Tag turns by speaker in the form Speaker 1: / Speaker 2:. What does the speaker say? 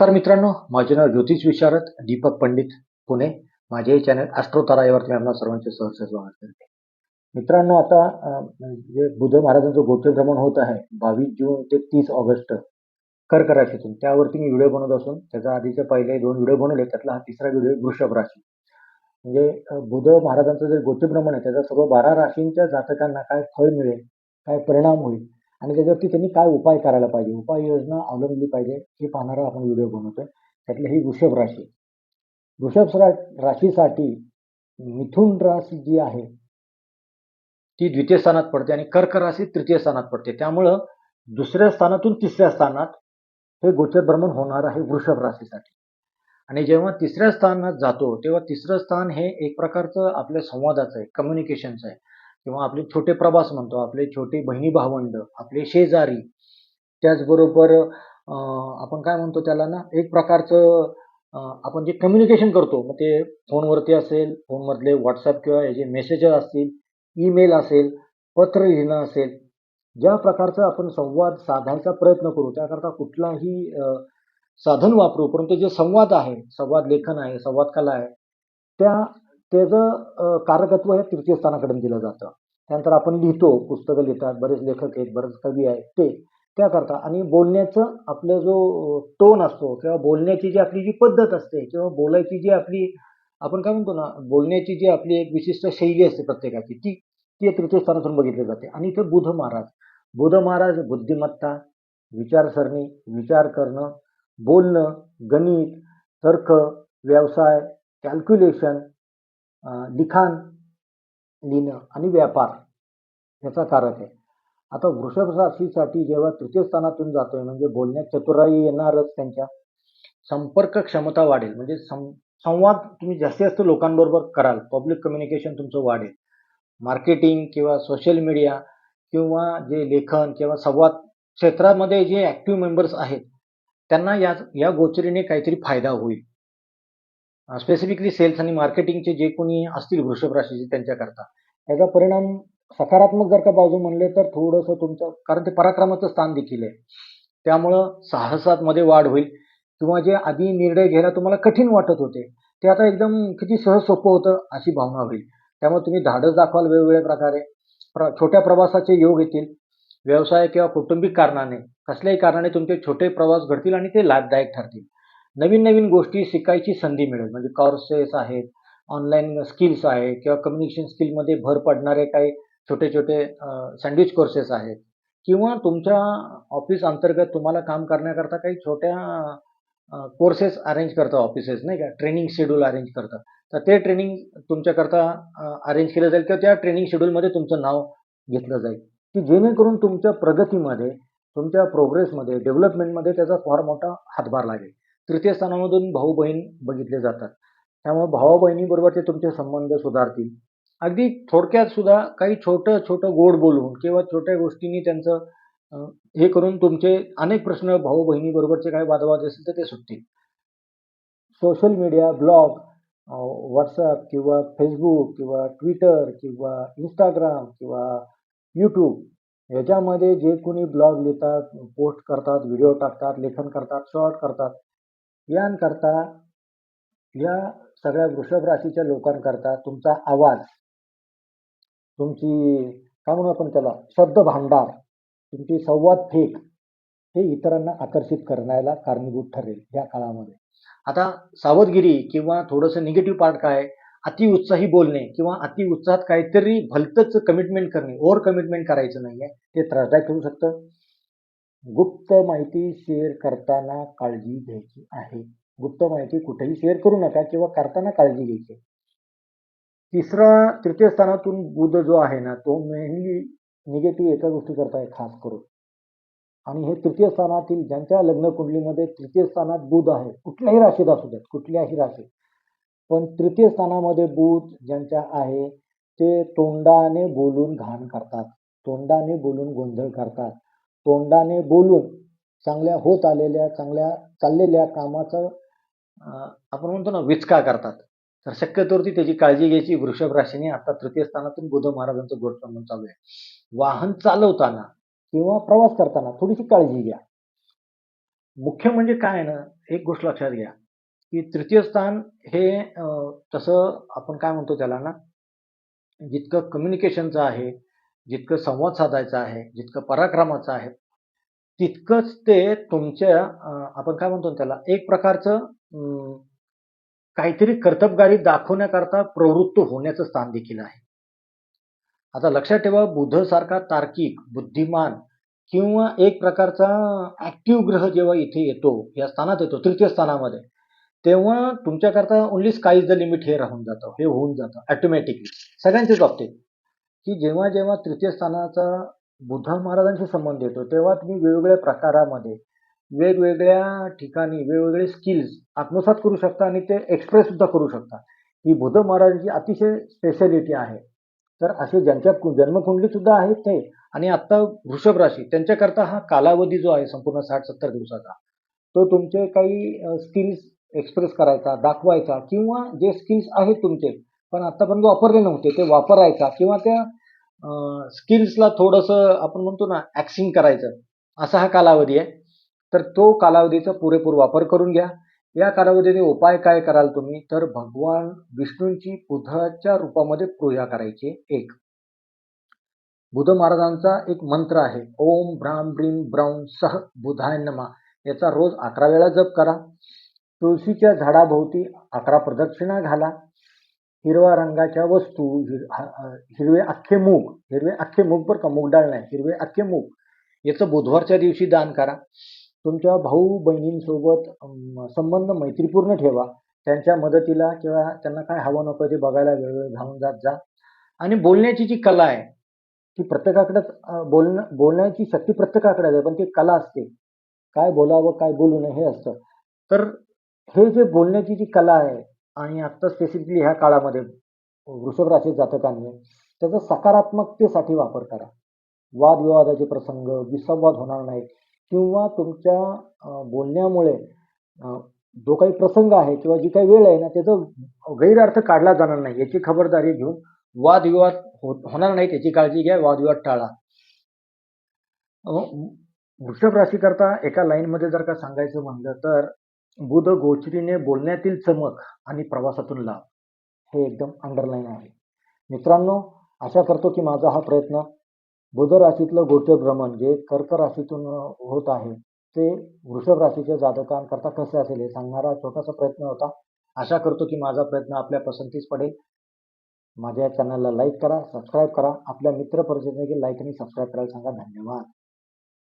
Speaker 1: नमस्कार मित्रांनो माझे नाव ज्योतिष विशारद दीपक पंडित पुणे. माझे चॅनल ॲस्ट्रो यावरती मी आपल्या सर्वांचे सहर्ष स्वागत करते. मित्रांनो आता जे म्हणजे बुध महाराजांचं गोचर भ्रमण होत आहे बावीस जून ते तीस ऑगस्ट कर्क राशीतून. त्यावरती मी व्हिडिओ बनवत असून त्याचा आधीचे पहिले दोन व्हिडिओ बनवले त्यातला हा तिसरा व्हिडिओ वृषभ राशी. म्हणजे बुध महाराजांचं जे गोचर भ्रमण आहे त्याचा सर्व बारा राशींच्या जातकांना काय फळ मिळेल काय परिणाम होईल आणि त्याच्यावरती त्यांनी काय उपाय करायला पाहिजे? उपाययोजना अवलंबली पाहिजे. हे पाहणारा आपण व्हिडिओ बनवतोय. त्यातली ही वृषभ राशी. वृषभ राशीसाठी मिथुन राशी जी आहे ती द्वितीय स्थानात पडते आणि कर्क राशी तृतीय स्थानात पडते. त्यामुळं दुसऱ्या स्थानातून तिसऱ्या स्थानात हे गोचर भ्रमण होणार आहे वृषभ राशीसाठी. आणि जेव्हा तिसऱ्या स्थानात जातो तेव्हा तिसरं स्थान हे एक प्रकारचं आपल्या संवादाचं आहे कम्युनिकेशनचं आहे. किंवा आपले छोटे प्रवास म्हणतो आपले छोटे बहिणी भावंड आपले शेजारी. त्याचबरोबर आपण काय म्हणतो त्याला ना एक प्रकारचं आपण जे कम्युनिकेशन करतो मग ते फोनवरती असेल फोनमधले व्हॉट्सअप किंवा याचे मेसेजेस असतील ईमेल असेल पत्र लिहिणं असेल ज्या प्रकारचा आपण संवाद साधायचा प्रयत्न करू त्याकरता कुठलाही साधन वापरू परंतु जे संवाद आहे संवाद लेखन आहे संवाद कला आहे त्या त्याचं कारकत्व हे तृतीय स्थानाकडून दिलं जातं. त्यानंतर आपण लिहितो पुस्तकं लिहितात बरेच लेखक आहेत बरेच कवी आहेत ते त्याकरता. आणि बोलण्याचं आपला जो टोन असतो किंवा बोलण्याची जी आपली जी पद्धत असते किंवा बोलायची जी आपली आपण काय म्हणतो ना बोलण्याची जी आपली एक विशिष्ट शैली असते प्रत्येकाची ती ती तृतीय स्थानातून बघितली जाते. आणि इथे बुध महाराज. बुध महाराज बुद्धिमत्ता विचारसरणी विचार करणं बोलणं गणित तर्क व्यवसाय कॅल्क्युलेशन लिखाण लिहिणं आणि व्यापार याचा कारक आहे. आता वृषभ राशीसाठी जेव्हा तृतीय स्थानातून जातोय म्हणजे बोलण्यात चतुराई येणारच त्यांच्या. संपर्क क्षमता वाढेल म्हणजे सं संवाद तुम्ही जास्तीत जास्त लोकांबरोबर कराल पब्लिक कम्युनिकेशन तुमचं वाढेल. मार्केटिंग किंवा सोशल मीडिया किंवा जे लेखन किंवा संवाद क्षेत्रामध्ये जे ॲक्टिव्ह मेंबर्स आहेत त्यांना या या गोचरीने काहीतरी फायदा होईल. स्पेसिफिकली सेल्स आणि मार्केटिंगचे जे कोणी असतील वृषभ राशीचे त्यांच्याकरता. याचा परिणाम सकारात्मक जर का बाजू म्हणले तर थोडंसं तुमचं कारण ते पराक्रमाचं स्थान देखील आहे. त्यामुळं साहसामध्ये वाढ होईल. किंवा जे आधी निर्णय घ्यायला तुम्हाला कठीण वाटत होते ते आता एकदम किती सहज सोपं होतं अशी भावना होईल. त्यामुळे तुम्ही धाडस दाखवाल वेगवेगळ्या प्रकारे. प्र छोट्या प्रवासाचे योग येतील. व्यवसाय किंवा कौटुंबिक कारणाने कसल्याही कारणाने तुमचे छोटे प्रवास घडतील आणि ते लाभदायक ठरतील. नवीन नवीन गोष्टी शिकायची संधी मिळेल. म्हणजे कॉर्सेस आहेत ऑनलाईन स्किल्स आहे किंवा कम्युनिकेशन स्किलमध्ये भर पडणारे काही छोटे छोटे सँडविच कोर्सेस आहेत. किंवा तुमच्या ऑफिस अंतर्गत तुम्हाला काम करण्याकरता काही छोट्या कोर्सेस अरेंज करतं ऑफिसेस नाही का? ट्रेनिंग शेड्यूल अरेंज करतं तर ते ट्रेनिंग तुमच्याकरता अरेंज केलं जाईल किंवा त्या ट्रेनिंग शेड्यूलमध्ये तुमचं नाव घेतलं जाईल. की जेणेकरून तुमच्या प्रगतीमध्ये तुमच्या प्रोग्रेसमध्ये डेव्हलपमेंटमध्ये त्याचा फार मोठा हातभार लागेल. तृतीय स्थानामधून भाऊ बहीण बघितले जातात. त्यामुळे भावा बहिणीबरोबरचे तुमचे संबंध सुधारतील. अगदी थोडक्यात सुद्धा काही छोटं छोटं गोड बोलून किंवा छोट्या गोष्टींनी त्यांचं हे करून तुमचे अनेक प्रश्न भाऊ बहिणीबरोबरचे काही वादवाद असेल तर ते सुटतील. सोशल मीडिया ब्लॉग व्हॉट्सअप किंवा फेसबुक किंवा ट्विटर किंवा इंस्टाग्राम किंवा यूट्यूब याच्यामध्ये जे कोणी ब्लॉग लिहितात पोस्ट करतात व्हिडिओ टाकतात लेखन करतात शॉर्ट करतात यांकरता या सगळ्या वृषभ राशीच्या लोकांकरता तुमचा आवाज तुमची काय म्हणू आपण त्याला शब्द भांडार तुमची संवाद फेक हे इतरांना आकर्षित करण्याला कारणीभूत ठरेल या काळामध्ये. आता सावधगिरी किंवा थोडंसं निगेटिव्ह पार्ट काय अतिउत्साही बोलणे किंवा अतिउत्साहात काहीतरी भलतंच कमिटमेंट करणे ओव्हर कमिटमेंट करायचं आहे ते त्रासदायक ठरू शकतं. गुप्त माहिती शेअर करताना काळजी घ्यायची आहे. गुप्त माहिती कुठेही शेअर करू नका किंवा करताना काळजी घ्यायची तिसरा तृतीय स्थानातून बुध जो आहे ना तो मेनली निगेटिव्ह एका गोष्टी करताय खास करून. आणि हे तृतीय स्थानातील ज्यांच्या लग्न कुंडलीमध्ये तृतीय स्थानात बुध आहे कुठल्याही राशीत असू द्यात कुठल्याही राशीत. पण तृतीय स्थानामध्ये बुध ज्यांच्या आहे ते तोंडाने बोलून घाण करतात तोंडाने बोलून गोंधळ करतात. तोंडाने बोलून चांगल्या होत आलेल्या चांगल्या चाललेल्या कामाचं आपण म्हणतो ना विचका करतात. तर शक्यतोवरती त्याची काळजी घ्यायची. वृषभ राशीने आता तृतीय स्थानातून बुध महाराजांचं गोडसंबंध चालू आहे. वाहन चालवताना किंवा प्रवास करताना थोडीशी काळजी घ्या. मुख्य म्हणजे काय आहे ना, एक गोष्ट लक्षात घ्या, की तृतीय स्थान हे तसं आपण काय म्हणतो त्याला ना, जितकं कम्युनिकेशनचं आहे, जितकं संवाद साधायचं आहे, जितकं पराक्रमाचं आहे, तितकंच ते तुमच्या आपण काय म्हणतो त्याला, एक प्रकारचं काहीतरी कर्तबगारी दाखवण्याकरता प्रवृत्त होण्याचं स्थान देखील आहे. आता लक्षात ठेवा बुधसारखा तार्किक, बुद्धिमान किंवा एक प्रकारचा ॲक्टिव्ह ग्रह जेव्हा इथे येतो, या स्थानात येतो, तृतीय स्थानामध्ये, तेव्हा तुमच्याकरता only sky is the limit हे राहून जातं, हे होऊन जातं ऑटोमॅटिकली सगळ्यांच्याच बाबतीत, की जेव्हा जेव्हा तृतीय स्थानाचा बुद्ध महाराजांशी संबंध येतो, तेव्हा तुम्ही वेगवेगळ्या प्रकारामध्ये, वेगवेगळ्या ठिकाणी वेगवेगळे स्किल्स आत्मसात करू शकता आणि ते एक्सप्रेस सुद्धा करू शकता. ही बुध महाराजांची अतिशय स्पेशालिटी आहे. तर असे ज्यांच्या कु जन्मकुंडलीत सुद्धा आहेत ते आणि आत्ता वृषभ राशी त्यांच्याकरता हा कालावधी जो आहे संपूर्ण 60-70 दिवसाचा, तो तुमचे काही स्किल्स एक्सप्रेस करायचा, दाखवायचा किंवा जे स्किल्स आहेत तुमचे, पण आत्तापर्यंत वापरले नव्हते, ते वापरायचा किंवा त्या स्किल्सला थोडंसं आपण म्हणतो ना, ॲक्सिंग करायचं, असा हा कालावधी आहे. तर तो कालावधीचा पुरेपूर वापर करून घ्या. या कालावधीने उपाय काय कराल तुम्ही, तर भगवान विष्णूंची बुधाच्या रूपामध्ये पूजा करायची एक. बुध महाराजांचा एक मंत्र आहे, ओम भ्राम ब्रीम ब्राऊन सह बुधाय नमा याचा रोज 11 वेळा जप करा. तुळशीच्या झाडाभोवती 11 प्रदक्षिणा घाला. हिरव्या रंगाच्या वस्तू, हिर हिरवे अख्खे मूग, हिरवे अख्खे मूग बरं का, मूग डाळ नाही, हिरवे अख्खे मूग याचं बुधवारच्या दिवशी दान करा. तुमच्या भाऊ-बहिणींसोबत संबंध मैत्रीपूर्ण ठेवा. त्यांच्या मदतीला किंवा त्यांना काय हवं नको ते बघायला वेळोवेळी धावून जात जा. आणि बोलण्याची जी कला आहे, ती प्रत्येकाकडेच बोलणं बोलण्याची शक्ती प्रत्येकाकडेच आहे, पण ती कला असते. काय बोलावं, काय बोलू नये हे असतं. तर हे जे बोलण्याची जी कला आहे आणि आत्ता स्पेसिफिकली ह्या काळामध्ये वृषभ राशी जातकांनी त्याचा सकारात्मकतेसाठी वापर करा. वादविवादाचे प्रसंग, विसंवाद होणार नाही किंवा तुमच्या बोलण्यामुळे जो काही प्रसंग आहे किंवा जी काही वेळ आहे ना, त्याचा गैरअर्थ काढला जाणार नाही, याची खबरदारी घेऊन वादविवाद हो होणार नाही त्याची काळजी घ्या, वादविवाद टाळा. वृषभ राशीकरता एका लाईनमध्ये जर का सांगायचं म्हणलं तर बुध गोचरीने बोलण्यातील चमक आणि प्रवासातून लाभ, हे एकदम अंडरलाईन आहे. मित्रांनो, आशा करतो की माझा हा प्रयत्न बुध राशीतलं गोचर भ्रमण जे कर्क राशीतून होत आहे, ते वृषभ राशीच्या जातकांकरता कसे असेल हे सांगणारा छोटासा प्रयत्न होता. आशा करतो की माझा प्रयत्न आपल्या पसंतीस पडेल. माझ्या चॅनलला लाईक करा, सबस्क्राईब करा. आपल्या मित्र देखील लाईक आणि सबस्क्राईब करायला सांगा. धन्यवाद.